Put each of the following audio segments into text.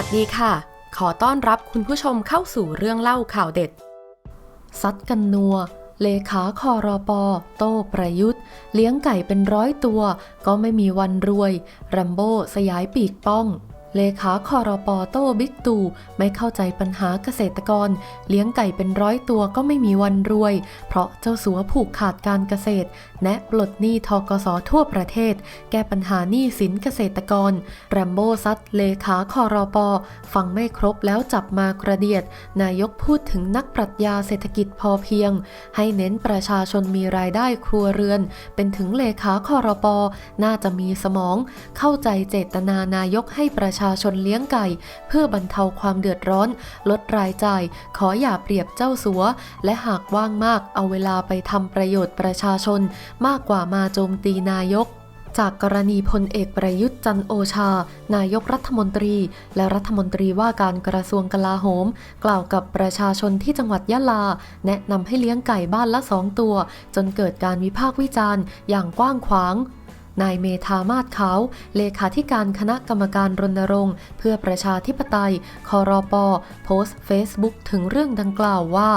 วัสดีค่ะ ขอต้อนรับคุณผู้ชมเข้าสู่เรื่องเล่าข่าวเด็ด ซัดกันนัว เลขาคอรอปอ โต้ประยุทธ์ เลี้ยงไก่เป็นร้อยตัว ก็ไม่มีวันรวย รัมโบ้สยายปีกป้อง เลขาคอรอปอโต้บิ๊กตู่ไม่เข้าใจปัญหาเกษตรกร เลี้ยงไก่เป็นร้อยตัวก็ไม่มีวันรวย เพราะเจ้าสัวผูกขาดการเกษตร แนะปลดหนี้ทกสทั่วประเทศ แก้ปัญหาหนี้สินเกษตรกร แรมโบ้ซัดเลขาคอรอปอฟังไม่ครบแล้วจับมากระเดียด นายกพูดถึงนักปรัชญาเศรษฐกิจพอเพียง ให้เน้นประชาชนมีรายได้ครัวเรือน เป็นถึงเลขาคอรปอน่าจะมีสมอง เข้าใจเจตนานายกให้ประชชาชนเลี้ยงไก่ เพื่อบรรเทาความเดือดร้อน ลดรายจ่าย ขออย่าเปรียบเจ้าสัว และหากว่างมากเอาเวลาไปทำประโยชน์ประชาชน มากกว่ามาโจมตีนายกจากกรณีพลเอกประยุทธ์จันโอชา นายกรัฐมนตรี และรัฐมนตรีว่าการกระทรวงกลาโหม กล่าวกับประชาชนที่จังหวัดยะลา แนะนำให้เลี้ยงไก่บ้านละสองตัว จนเกิดการวิพากษ์วิจารณ์อย่างกว้างขวาง นายเมธามาศขาว เลขาธิการคณะกรรมการรณรงค์ เพื่อประชาธิปไตย คอรอปอโพสต์เฟซบุ๊กถึงเรื่องดังกล่าวว่า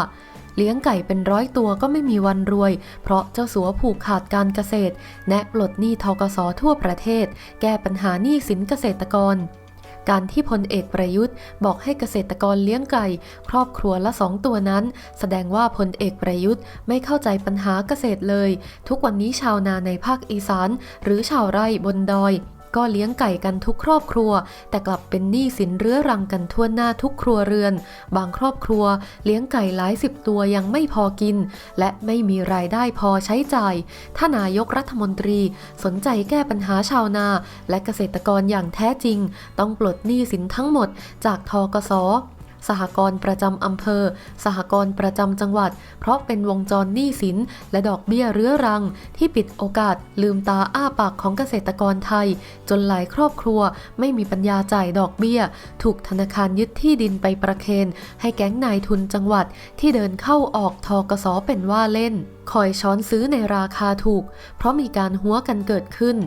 เลี้ยงไก่เป็นร้อยตัวก็ไม่มีวันรวย เพราะเจ้าสัวผูกขาดการเกษตร แนะปลดหนี้ทกสทั่วประเทศ แก้ปัญหาหนี้สินเกษตรกร การที่พลเอกประยุทธ์ บอกให้เกษตรกรเลี้ยงไก่ ครอบครัวละสองตัวนั้น แสดงว่าพลเอกประยุทธ์ไม่เข้าใจปัญหาเกษตรเลย ทุกวันนี้ชาวนาในภาคอีสาน หรือชาวไร่บนดอย ก็เลี้ยงไก่กันทุกครอบครัว แต่กลับเป็นหนี้สินเรื้อรังกันทั่วหน้าทุกครัวเรือน บางครอบครัว เลี้ยงไก่หลายสิบตัวยังไม่พอกิน และไม่มีรายได้พอใช้จ่าย ถ้านายกรัฐมนตรีสนใจแก้ปัญหาชาวนา และเกษตรกรอย่างแท้จริง ต้องปลดหนี้สินทั้งหมดจากทกส สหกรณ์ประจำอำเภอ สหกรณ์ประจำจังหวัด เพราะเป็นวงจรหนี้สิน และดอกเบี้ยเรื้อรัง ที่ปิดโอกาสลืมตาอ้าปากของเกษตรกรไทย จนหลายครอบครัวไม่มีปัญญาจ่ายดอกเบี้ย ถูกธนาคารยึดที่ดินไปประเคน ให้แก๊งนายทุนจังหวัดที่เดินเข้าออกทกสเป็นว่าเล่น คอยช้อนซื้อในราคาถูก เพราะมีการหัวกันเกิดขึ้น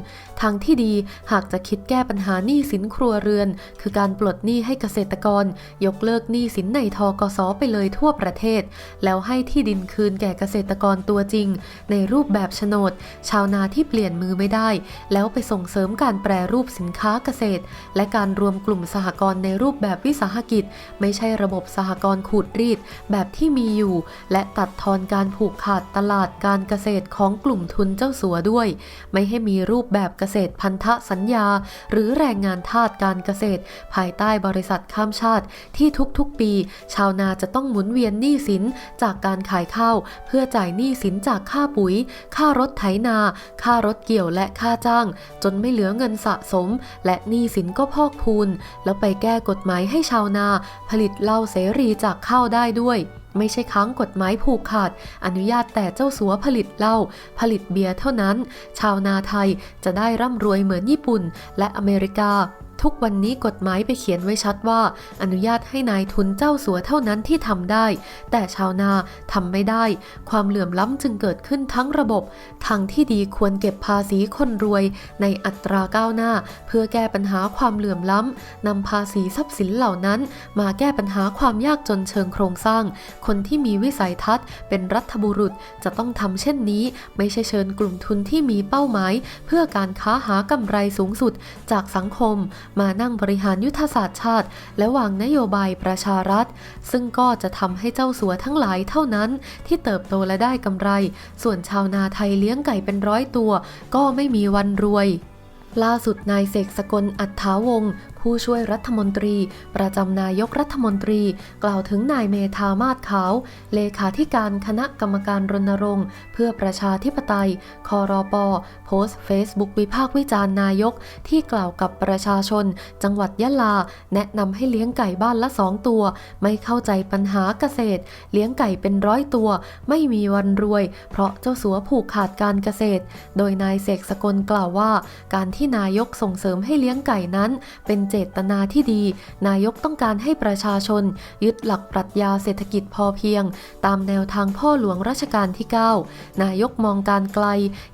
ทางที่ดีหากจะคิดแก้ปัญหาหนี้สินครัวเรือน คือการปลดหนี้ให้เกษตรกร ยกเลิกหนี้สินในทกสไปเลยทั่วประเทศ แล้วให้ที่ดินคืนแก่เกษตรกรตัวจริง ในรูปแบบโฉนด ชาวนาที่เปลี่ยนมือไม่ได้ แล้วไปส่งเสริมการแปรรูปสินค้าเกษตร และการรวมกลุ่มสหกรณ์ในรูปแบบวิสาหกิจ ไม่ใช่ระบบสหกรณ์ขูดรีดแบบที่มีอยู่ และตัดทอนการผูกขาดตลาดลาดการเกษตรของกลุ่มทุนเจ้าสัวด้วย ไม่ให้มีรูปแบบเกษตรพันธสัญญา หรือแรงงานทาสการเกษตร ภายใต้บริษัทข้ามชาติที่ทุกๆปี ชาวนาจะต้องหมุนเวียนหนี้สินจากการขายข้าว เพื่อจ่ายหนี้สินจากค่าปุ๋ย ค่ารถไถนา ค่ารถเกี่ยวและค่าจ้าง จนไม่เหลือเงินสะสม และหนี้สินก็พอกพูน แล้วไปแก้กฎหมายให้ชาวนา ผลิตเหล้าเสรีจากข้าวได้ด้วย ไม่ใช่ค้างกฎหมายผูกขาด อนุญาตแต่เจ้าสัวผลิตเหล้าผลิตเบียร์เท่านั้น ชาวนาไทยจะได้ร่ำรวยเหมือนญี่ปุ่น และอเมริกา ทุกวันนี้กฎหมายไปเขียนไว้ชัดว่า อนุญาตให้นายทุนเจ้าสัวเท่านั้นที่ทำได้ แต่ชาวนาทำไม่ได้ ความเหลื่อมล้ำจึงเกิดขึ้นทั้งระบบ ทางที่ดีควรเก็บภาษีคนรวย ในอัตราก้าวหน้า เพื่อแก้ปัญหาความเหลื่อมล้ำนำภาษีทรัพย์สินเหล่านั้น มาแก้ปัญหาความยากจนเชิงโครงสร้าง คนที่มีวิสัยทัศน์เป็นรัฐบุรุษจะต้องทำเช่นนี้ ไม่ใช่เชิญกลุ่มทุนที่มีเป้าหมาย เพื่อการค้าหากำไรสูงสุดจากสังคมมานั่งบริหารยุทธศาสตร์ชาติ และวางนโยบายประชารัฐ ซึ่งก็จะทำให้เจ้าสัวทั้งหลายเท่านั้น ที่เติบโตและได้กำไร ส่วนชาวนาไทยเลี้ยงไก่เป็นร้อยตัว ก็ไม่มีวันรวยล่าสุดนายเสกสกลอัฏฐาวง ผู้ช่วยรัฐมนตรี ประจำนายกรัฐมนตรี กล่าวถึงนายเมธามาศขาว เลขาธิการคณะกรรมการรณรงค์ เพื่อประชาธิปไตย คอรอปอโพสต์เฟซบุ๊กวิพากษ์วิจารณ์นายก ที่กล่าวกับประชาชน จังหวัดยะลา แนะนำให้เลี้ยงไก่บ้านละสองตัว ไม่เข้าใจปัญหาเกษตร เลี้ยงไก่เป็นร้อยตัว ไม่มีวันรวย เพราะเจ้าสัวผูกขาดการเกษตร โดยนายเสกสกลกล่าวว่า การที่นายกส่งเสริมให้เลี้ยงไก่นั้น เป็นเจตนาที่ดี นายกต้องการให้ประชาชน ยึดหลักปรัชญาเศรษฐกิจพอเพียง ตามแนวทางพ่อหลวงรัชกาลที่ 9 นายกมองการไกล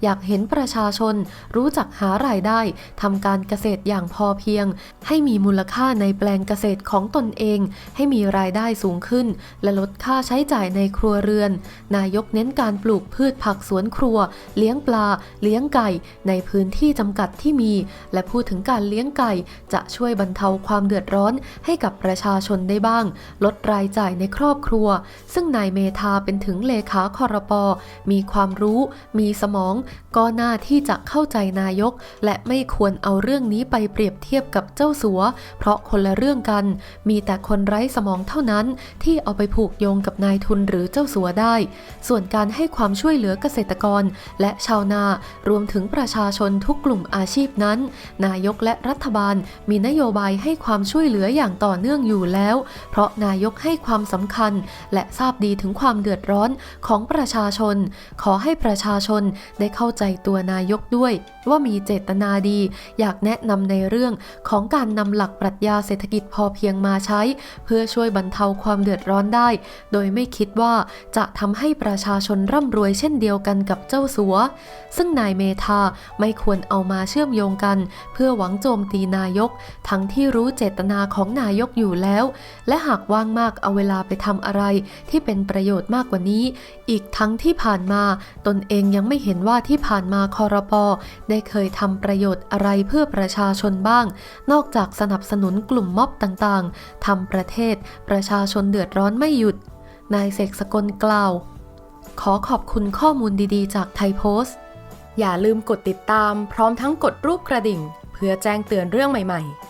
อยากเห็นประชาชน รู้จักหารายได้ทำการเกษตรอย่างพอเพียง ให้มีมูลค่าในแปลงเกษตรของตนเอง ให้มีรายได้สูงขึ้น และลดค่าใช้จ่ายในครัวเรือน นายกเน้นการปลูกพืชผักสวนครัว เลี้ยงปลา เลี้ยงไก่ ในพื้นที่จำกัดที่มี และพูดถึงการเลี้ยงไก่จะช่วยบรรเทาความเดือดร้อนให้กับประชาชนได้บ้าง ลดรายจ่ายในครอบครัว ซึ่งนายเมธาเป็นถึงเลขาคอรปอมีความรู้ มีสมอง ก็น่าที่จะเข้าใจนายก และไม่ควรเอาเรื่องนี้ไปเปรียบเทียบกับเจ้าสัว เพราะคนละเรื่องกัน มีแต่คนไร้สมองเท่านั้น ที่เอาไปผูกโยงกับนายทุนหรือเจ้าสัวได้ ส่วนการให้ความช่วยเหลือเกษตรกร และชาวนารวมถึงประชาชนทุกกลุ่มอาชีพนั้น นายกและรัฐบาลมีนโยโยบายให้ความช่วยเหลืออย่างต่อเนื่องอยู่แล้ว เพราะนายกให้ความสำคัญ และทราบดีถึงความเดือดร้อนของประชาชน ขอให้ประชาชนได้เข้าใจตัวนายกด้วย ว่ามีเจตนาดี อยากแนะนำในเรื่องของการนำหลักปรัชญาเศรษฐกิจพอเพียงมาใช้ เพื่อช่วยบรรเทาความเดือดร้อนได้ โดยไม่คิดว่าจะทำให้ประชาชนร่ำรวยเช่นเดียวกันกับเจ้าสัว ซึ่งนายเมธาไม่ควรเอามาเชื่อมโยงกัน เพื่อหวังโจมตีนายกทั้งที่รู้เจตนาของนายกอยู่แล้ว และหากว่างมากเอาเวลาไปทำอะไรที่เป็นประโยชน์มากกว่านี้ อีกทั้งที่ผ่านมา ตนเองยังไม่เห็นว่าที่ผ่านมาคอรปอได้เคยทำประโยชน์อะไรเพื่อประชาชนบ้าง นอกจากสนับสนุนกลุ่มม็อบต่างๆทำประเทศประชาชนเดือดร้อนไม่หยุด นายเสกสกลกล่าว ขอขอบคุณข้อมูลดีๆ จากไทยโพสต์อย่าลืมกดติดตามพร้อมทั้งกดรูปกระดิ่ง เพื่อแจ้งเตือนเรื่องใหม่ ๆ